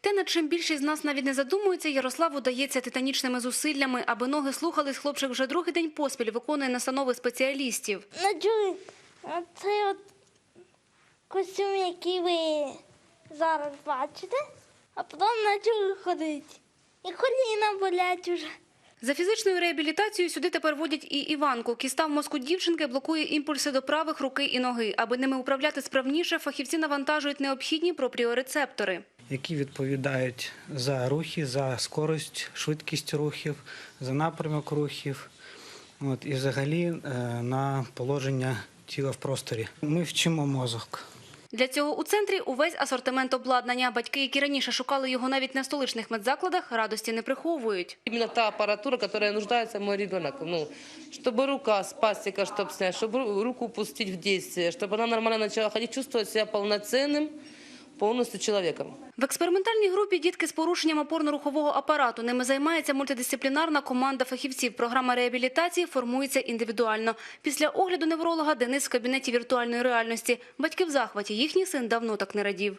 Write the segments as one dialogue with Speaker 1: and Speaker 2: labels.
Speaker 1: Те, над чим більшість з нас навіть не задумується, Ярославу дається титанічними зусиллями, аби ноги слухались. Хлопчик вже другий день поспіль виконує настанови спеціалістів.
Speaker 2: Надю цей от костюм, який ви зараз бачите, а потім почали ходити. І коліна болять уже.
Speaker 1: За фізичною реабілітацією сюди тепер водять і Іванку. Кіста в мозку дівчинки блокує імпульси до правих руки і ноги. Аби ними управляти справніше, фахівці навантажують необхідні пропріорецептори.
Speaker 3: які відповідають за рухи, за скорость, швидкість рухів, за напрямок рухів, от, і взагалі е, на положення тіла в просторі. Ми вчимо мозок.
Speaker 1: Для цього у центрі увесь асортимент обладнання. Батьки, які раніше шукали його навіть не в столичних медзакладах, радості не приховують.
Speaker 4: Именно та аппаратура, которая нуждается мой ребенок. Ну, чтобы рука с пастика, чтобы снять, чтобы ру- руку пустить в действие, чтобы она нормально начала ходить, чувствовать себя полноценным, полностью человеком.
Speaker 1: В експериментальній групі дітки з порушенням опорно-рухового апарату. Ними займається мультидисциплінарна команда фахівців. Програма реабілітації формується індивідуально. Після огляду невролога Денис в кабінеті віртуальної реальності. Батьки в захваті. Їхній син давно так не радів.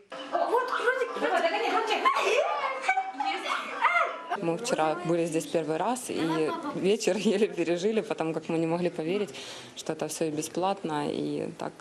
Speaker 5: Мы вчера были здесь первый раз, и вечер еле пережили, потому как мы не могли поверить, что это все бесплатно и так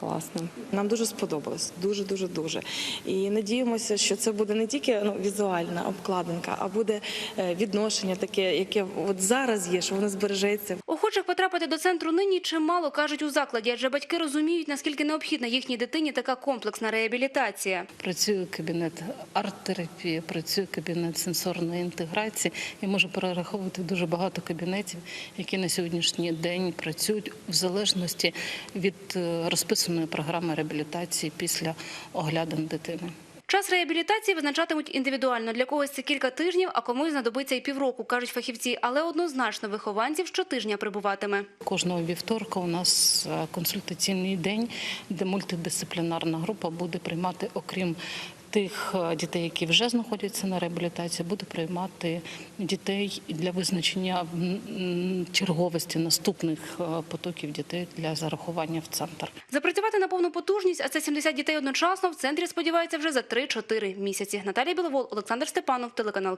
Speaker 5: классно.
Speaker 6: Нам дуже сподобалось, дуже дуже дуже. І надіємося, що це буде не тільки ну, візуальна обкладинка, а буде е, відношення таке, яке от зараз є, що воно збережеться.
Speaker 1: Охочих потрапити до центру нині чимало, кажуть у закладі, адже батьки розуміють, наскільки необхідна їхній дитині така комплексна реабілітація.
Speaker 7: Працює кабінет арт-терапії, працює кабінет сенсорної інтеграції і можу перераховувати дуже багато кабінетів, які на сьогоднішній день працюють в залежності від е, розписаної програми реабілітації після оглядин дитини.
Speaker 1: Час реабілітації визначатимуть індивідуально. Для когось це кілька тижнів, а комусь знадобиться і півроку, кажуть фахівці. Але однозначно вихованців щотижня прибуватиме.
Speaker 7: Кожного вівторка у нас е, консультаційний день, де мультидисциплінарна група буде приймати, окрім тих е, дітей, які вже знаходяться на реабілітації, буде приймати дітей для визначення черговості наступних е, потоків дітей для зарахування в центр.
Speaker 1: Запрацювати на повну потужність, а це 70 дітей одночасно, в центрі сподіваються вже за 3-4 місяці. Наталія Біловол, Олександр Степанов, телеканал